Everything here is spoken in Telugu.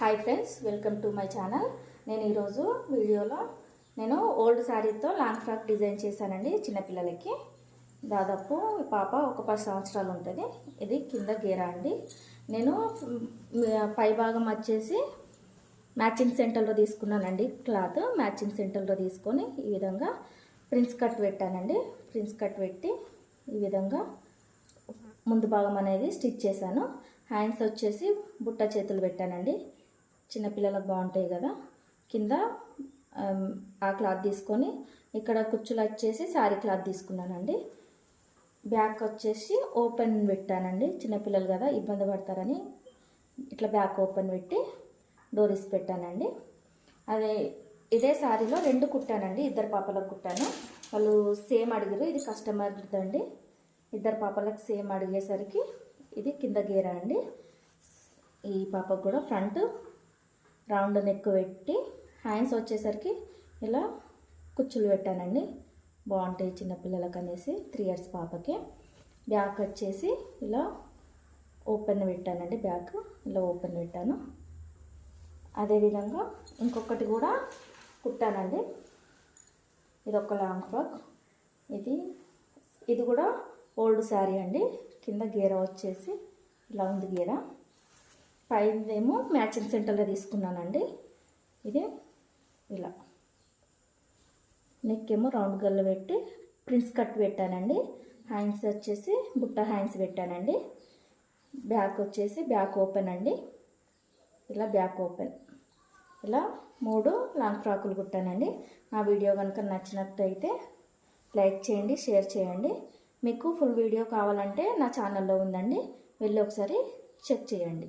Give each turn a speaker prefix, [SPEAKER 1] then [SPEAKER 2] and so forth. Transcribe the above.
[SPEAKER 1] Hi friends welcome to my channel. నేను ఈరోజు వీడియోలో నేను ఓల్డ్ శారీతో లాంగ్ ఫ్రాక్ డిజైన్ చేశానండి చిన్నపిల్లలకి. దాదాపు పాప ఒక పది సంవత్సరాలు ఉంటుంది. ఇది కింద గేరా అండి. నేను పైభాగం భాగం వచ్చేసి మ్యాచింగ్ సెంటర్లో తీసుకున్నానండి క్లాత్. మ్యాచింగ్ సెంటర్లో తీసుకొని ఈ విధంగా ప్రిన్స్ కట్ పెట్టానండి. ప్రిన్స్ కట్ పెట్టి ఈ విధంగా ముందు భాగం అనేది స్టిచ్ చేశాను. హ్యాండ్స్ వచ్చేసి బుట్ట చేతులు పెట్టానండి. చిన్నపిల్లలకు బాగుంటాయి కదా. కింద ఆ క్లాత్ తీసుకొని ఇక్కడ కుచ్చులు వచ్చేసి శారీ క్లాత్ తీసుకున్నానండి. బ్యాక్ వచ్చేసి ఓపెన్ పెట్టానండి. చిన్నపిల్లలు కదా ఇబ్బంది పడతారని ఇట్లా బ్యాక్ ఓపెన్ పెట్టి డోరీస్ పెట్టానండి. అదే ఇదే శారీలో రెండు కుట్టానండి. ఇద్దరు పాపలకు కుట్టాను. వాళ్ళు సేమ్ అడిగారు ఇది కస్టమర్దండి. ఇద్దరు పాపలకు సేమ్ అడిగేసరికి ఇది కింద గీరా అండి. ఈ పాపకు కూడా ఫ్రంట్ రౌండ్ నెక్ పెట్టి హ్యాండ్స్ వచ్చేసరికి ఇలా కుచ్చులు పెట్టానండి. బాగుంటాయి చిన్నపిల్లలకు అనేసి త్రీ ఇయర్స్ పాపకి. బ్యాక్ వచ్చేసి ఇలా ఓపెన్ పెట్టానండి బ్యాక్ ఇలా ఓపెన్ పెట్టాను. అదేవిధంగా ఇంకొకటి కూడా కుట్టానండి. ఇది ఒక లాంగ్ ఫ్రాక్ ఇది ఇది కూడా ఓల్డ్ శారీ అండి. కింద గీర వచ్చేసి ఇలా ఉంది గీర. పైదేమో మ్యాచింగ్ సెంటర్లో తీసుకున్నానండి. ఇది ఇలా. నెక్ ఏమో రౌండ్ గల్ల పెట్టి ప్రిన్స్ కట్ పెట్టానండి. హ్యాండ్స్ వచ్చేసి బుట్ట హ్యాండ్స్ పెట్టానండి. బ్యాక్ వచ్చేసి బ్యాక్ ఓపెన్ అండి. ఇలా బ్యాక్ ఓపెన్. ఇలా మూడు లాంగ్ ఫ్రాకులు కుట్టానండి. నా వీడియో కనుక నచ్చినట్టయితే లైక్ చేయండి షేర్ చేయండి. మీకు ఫుల్ వీడియో కావాలంటే నా ఛానల్లో ఉందండి. వెళ్ళి ఒకసారి చెక్ చేయండి.